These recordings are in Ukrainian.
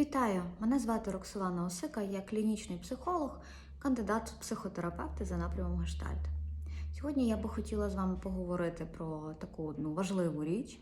Вітаю! Мене звати Роксолана Осика, я клінічний психолог, кандидат в психотерапевти за напрямом Гештальт. Сьогодні я би хотіла з вами поговорити про таку одну важливу річ,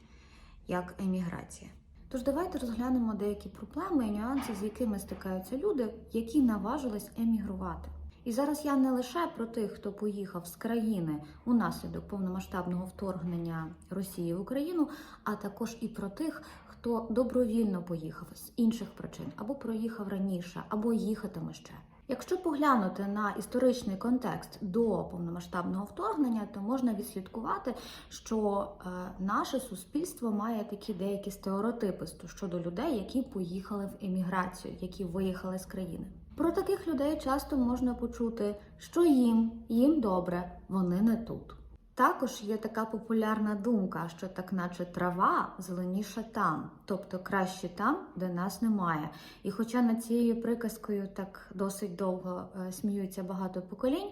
як еміграція. Тож давайте розглянемо деякі проблеми і нюанси, з якими стикаються люди, які наважились емігрувати. І зараз я не лише про тих, хто поїхав з країни унаслідок повномасштабного вторгнення Росії в Україну, а також і про тих, хто добровільно поїхав з інших причин, або проїхав раніше, або їхатиме ще. Якщо поглянути на історичний контекст до повномасштабного вторгнення, то можна відслідкувати, що е, наше суспільство має такі деякі стереотипи щодо людей, які поїхали в еміграцію, які виїхали з країни. Про таких людей часто можна почути, що їм, їм добре, вони не тут. Також є така популярна думка, що так наче трава зеленіша там, тобто краще там, де нас немає. І хоча над цією приказкою так досить довго е, сміються багато поколінь,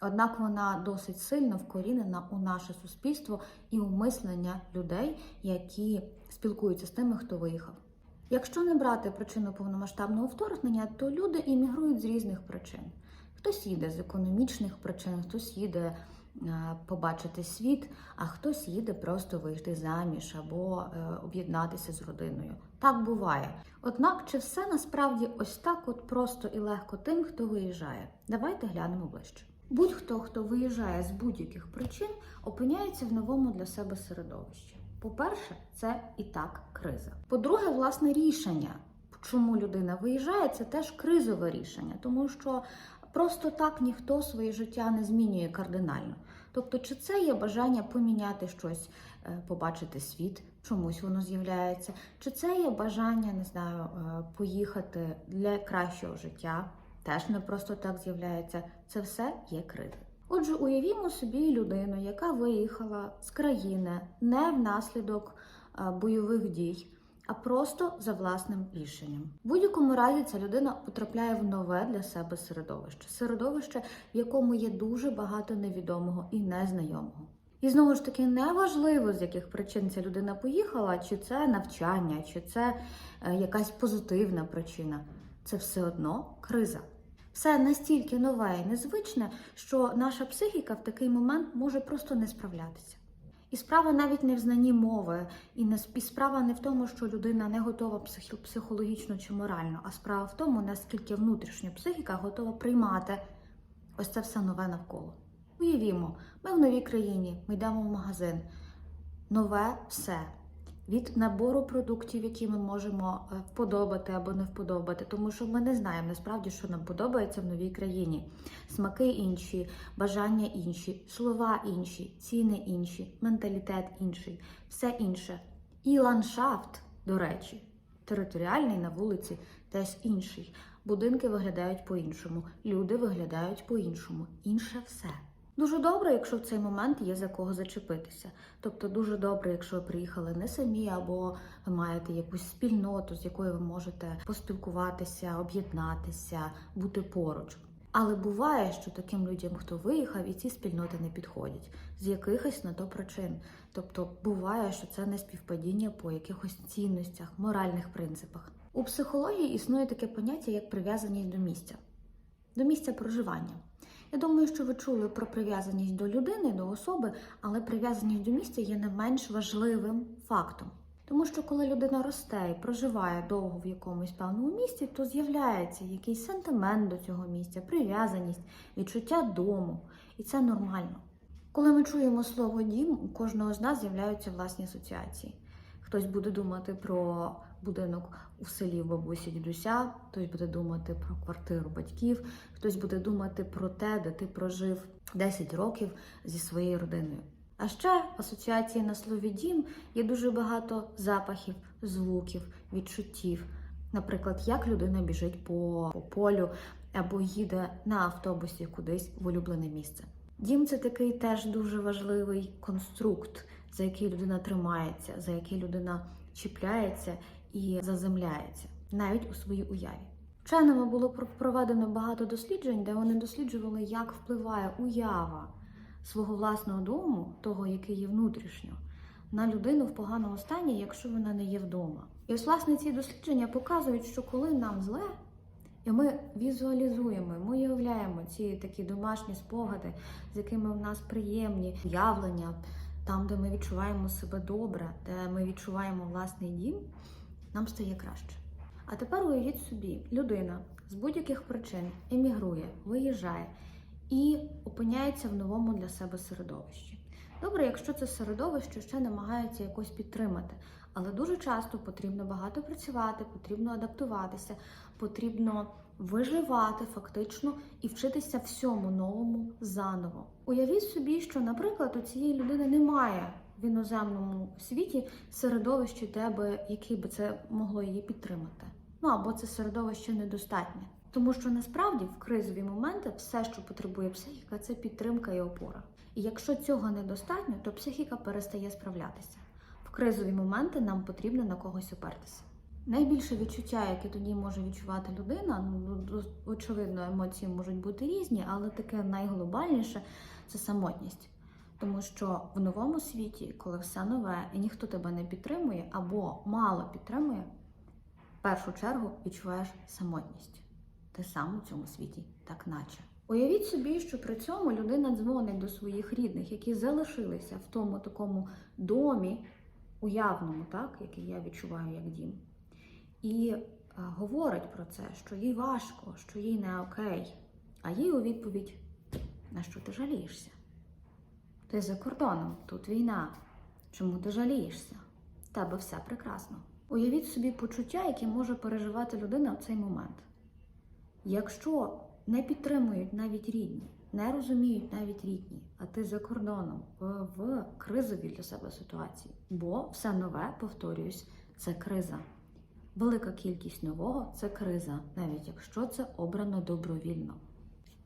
однак вона досить сильно вкорінена у наше суспільство і у мислення людей, які спілкуються з тими, хто виїхав. Якщо не брати причину повномасштабного вторгнення, то люди іммігрують з різних причин. Хтось їде з економічних причин, хтось їде побачити світ, а хтось їде просто вийти заміж або е, об'єднатися з родиною. Так буває. Однак, чи все насправді ось так от просто і легко тим, хто виїжджає? Давайте глянемо ближче. Будь-хто, хто виїжджає з будь-яких причин, опиняється в новому для себе середовищі. По-перше, це і так криза. По-друге, власне рішення, чому людина виїжджає, це теж кризове рішення, тому що просто так ніхто своє життя не змінює кардинально. Тобто, чи це є бажання поміняти щось, е, побачити світ, чомусь воно з'являється, чи це є бажання, не знаю, е, поїхати для кращого життя, теж не просто так з'являється. Це все є криза. Отже, уявімо собі людину, яка виїхала з країни не внаслідок е, бойових дій, а просто за власним рішенням. В будь-якому разі ця людина потрапляє в нове для себе середовище, середовище, в якому є дуже багато невідомого і незнайомого. І знову ж таки, неважливо, з яких причин ця людина поїхала, чи це навчання, чи це е, якась позитивна причина. Це все одно криза. Все настільки нове і незвичне, що наша психіка в такий момент може просто не справлятися. І справа навіть не в знанні мови, і не і справа не в тому, що людина не готова психологічно чи морально, а справа в тому, наскільки внутрішня психіка готова приймати ось це все нове навколо. Уявімо, ми в новій країні, ми йдемо в магазин. Нове все. Від набору продуктів, які ми можемо е, вподобати або не вподобати, тому що ми не знаємо насправді, що нам подобається в новій країні. Смаки інші, бажання інші, слова інші, ціни інші, менталітет інший, все інше. І ландшафт, до речі, територіальний на вулиці теж інший. Будинки виглядають по-іншому, люди виглядають по-іншому. Інше все. Дуже добре, якщо в цей момент є за кого зачепитися. Тобто дуже добре, якщо ви приїхали не самі, або ви маєте якусь спільноту, з якою ви можете поспілкуватися, об'єднатися, бути поруч. Але буває, що таким людям, хто виїхав, і ці спільноти не підходять з якихось на то причин. Тобто буває, що це не співпадіння по якихось цінностях, моральних принципах. У психології існує таке поняття як прив'язаність до місця, до місця проживання. Я думаю, що ви чули про прив'язаність до людини, до особи, але прив'язаність до місця є не менш важливим фактом. Тому що коли людина росте і проживає довго в якомусь певному місці, то з'являється якийсь сентимент до цього місця, прив'язаність, відчуття дому. І це нормально. Коли ми чуємо слово дім, у кожного з нас з'являються власні асоціації. Хтось буде думати про будинок у селі бабусі дідуся, хтось буде думати про квартиру батьків, хтось буде думати про те, де ти прожив 10 років зі своєю родиною. А ще асоціації на слові дім є дуже багато запахів, звуків, відчуттів. Наприклад, як людина біжить по, по полю або їде на автобусі кудись в улюблене місце. Дім це такий теж дуже важливий конструкт, за який людина тримається, за який людина чіпляється і заземляється, навіть у своїй уяві. Вченими було про- проведено багато досліджень, де вони досліджували, як впливає уява свого власного дому, того, який є внутрішньо, на людину в поганому стані, якщо вона не є вдома. І ось власне ці дослідження показують, що коли нам зле, і ми візуалізуємо, ми уявляємо ці такі домашні спогади, з якими в нас приємні явлення, там, де ми відчуваємо себе добре, де ми відчуваємо власний дім, нам стає краще. А тепер уявіть собі, людина з будь-яких причин емігрує, виїжджає і опиняється в новому для себе середовищі. Добре, якщо це середовище ще намагається якось підтримати, але дуже часто потрібно багато працювати, потрібно адаптуватися, потрібно виживати фактично і вчитися всьому новому заново. Уявіть собі, що, наприклад, у цієї людини немає в іноземному світі середовища, де би яке би це могло її підтримати. Ну або це середовище недостатнє. Тому що насправді в кризові моменти все, що потребує психіка, це підтримка і опора. І якщо цього недостатньо, то психіка перестає справлятися. Кризові моменти нам потрібно на когось опертися. Найбільше відчуття, яке тоді може відчувати людина, ну очевидно, емоції можуть бути різні, але таке найглобальніше це самотність. Тому що в новому світі, коли все нове і ніхто тебе не підтримує або мало підтримує, в першу чергу відчуваєш самотність. Ти сам у цьому світі, так наче. Уявіть собі, що при цьому людина дзвонить до своїх рідних, які залишилися в тому такому домі, уявному, так, який я відчуваю як дім, і е, говорить про це, що їй важко, що їй не окей. А їй у відповідь: на що ти жалієшся? Ти за кордоном, тут війна. Чому ти жалієшся? Тебе все прекрасно. Уявіть собі почуття, яке може переживати людина в цей момент. Якщо не підтримують навіть рідні, не розуміють навіть рідні, а ти за кордоном в, в кризовій для себе ситуації, бо все нове, повторююсь, це криза. Велика кількість нового це криза, навіть якщо це обрано добровільно.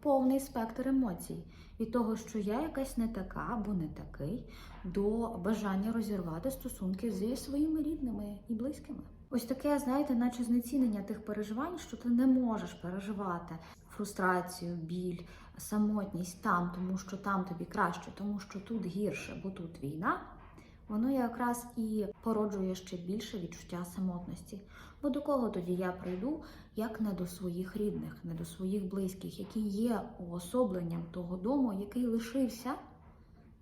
Повний спектр емоцій від того, що я якась не така або не такий, до бажання розірвати стосунки зі своїми рідними і близькими. Ось таке, знаєте, наче знецінення тих переживань, що ти не можеш переживати фрустрацію, біль, самотність там, тому що там тобі краще, тому що тут гірше, бо тут війна. Воно якраз і породжує ще більше відчуття самотності. Бо до кого тоді я прийду, як не до своїх рідних, не до своїх близьких, які є уособленням того дому, який лишився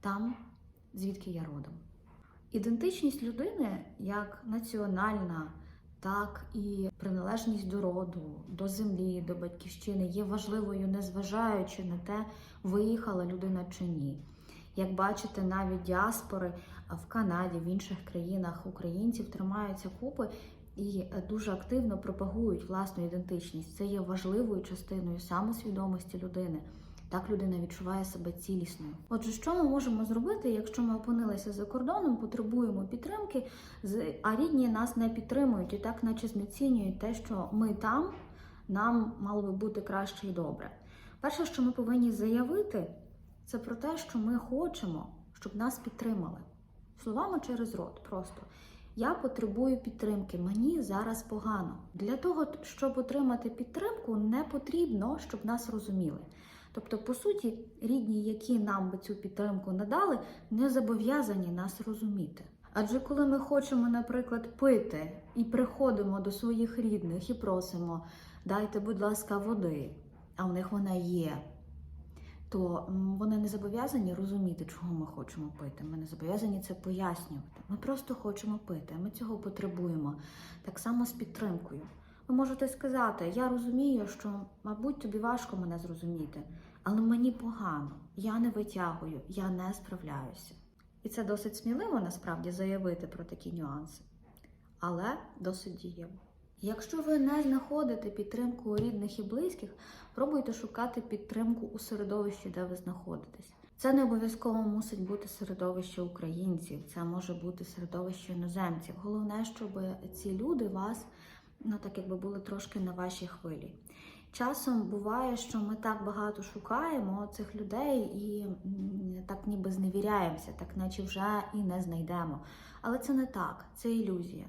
там, звідки я родом. Ідентичність людини як національна, так і приналежність до роду, до землі, до батьківщини є важливою, незважаючи на те, виїхала людина чи ні. Як бачите, навіть діаспори в Канаді, в інших країнах українців тримаються купи і дуже активно пропагують власну ідентичність. Це є важливою частиною самосвідомості людини. Так людина відчуває себе цілісною. Отже, що ми можемо зробити, якщо ми опинилися за кордоном, потребуємо підтримки, а рідні нас не підтримують і так, наче знецінюють те, що ми там, нам мало би бути краще і добре. Перше, що ми повинні заявити, це про те, що ми хочемо, щоб нас підтримали. Словами через рот просто. Я потребую підтримки, мені зараз погано. Для того, щоб отримати підтримку, не потрібно, щоб нас розуміли. Тобто, по суті, рідні, які нам би цю підтримку надали, не зобов'язані нас розуміти. Адже коли ми хочемо, наприклад, пити і приходимо до своїх рідних і просимо, дайте, будь ласка, води, а в них вона є, то вони не зобов'язані розуміти, чого ми хочемо пити. Ми не зобов'язані це пояснювати. Ми просто хочемо пити, ми цього потребуємо. Так само з підтримкою. Ви можете сказати, я розумію, що, мабуть, тобі важко мене зрозуміти, але мені погано, я не витягую, я не справляюся. І це досить сміливо насправді заявити про такі нюанси, але досить дієво. Якщо ви не знаходите підтримку у рідних і близьких, пробуйте шукати підтримку у середовищі, де ви знаходитесь. Це не обов'язково мусить бути середовище українців, це може бути середовище іноземців. Головне, щоб ці люди вас, ну так якби були трошки на вашій хвилі. Часом буває, що ми так багато шукаємо цих людей і так ніби зневіряємося, так наче вже і не знайдемо. Але це не так, це ілюзія.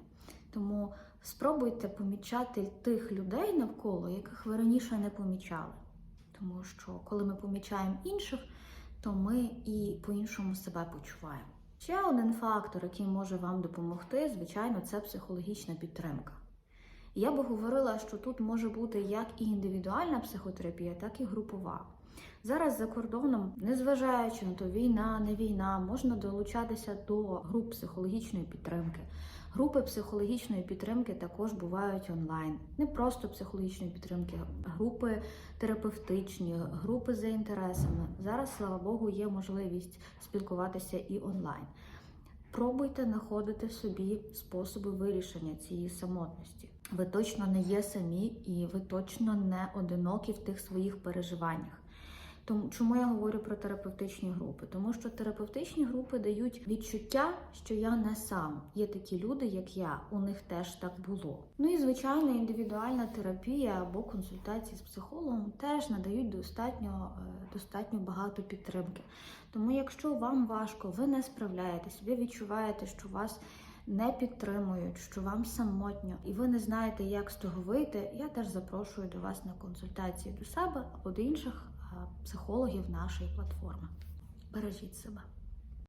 Тому спробуйте помічати тих людей навколо, яких ви раніше не помічали. Тому що коли ми помічаємо інших, то ми і по-іншому себе почуваємо. Ще один фактор, який може вам допомогти, звичайно, це психологічна підтримка. Я би говорила, що тут може бути як і індивідуальна психотерапія, так і групова. Зараз за кордоном, незважаючи на то війна, не війна, можна долучатися до груп психологічної підтримки. Групи психологічної підтримки також бувають онлайн. Не просто психологічної підтримки, групи терапевтичні, групи за інтересами. Зараз, слава Богу, є можливість спілкуватися і онлайн. Пробуйте знаходити собі способи вирішення цієї самотності. Ви точно не є самі і ви точно не одинокі в тих своїх переживаннях. Тому чому я говорю про терапевтичні групи? Тому що терапевтичні групи дають відчуття, що я не сам. Є такі люди, як я, у них теж так було. Ну і звичайно, індивідуальна терапія або консультації з психологом теж надають достатньо, е, достатньо багато підтримки. Тому, якщо вам важко, ви не справляєтесь, ви відчуваєте, що у вас не підтримують, що вам самотньо, і ви не знаєте, як з того вийти, я теж запрошую до вас на консультації до себе або до інших психологів нашої платформи. Бережіть себе.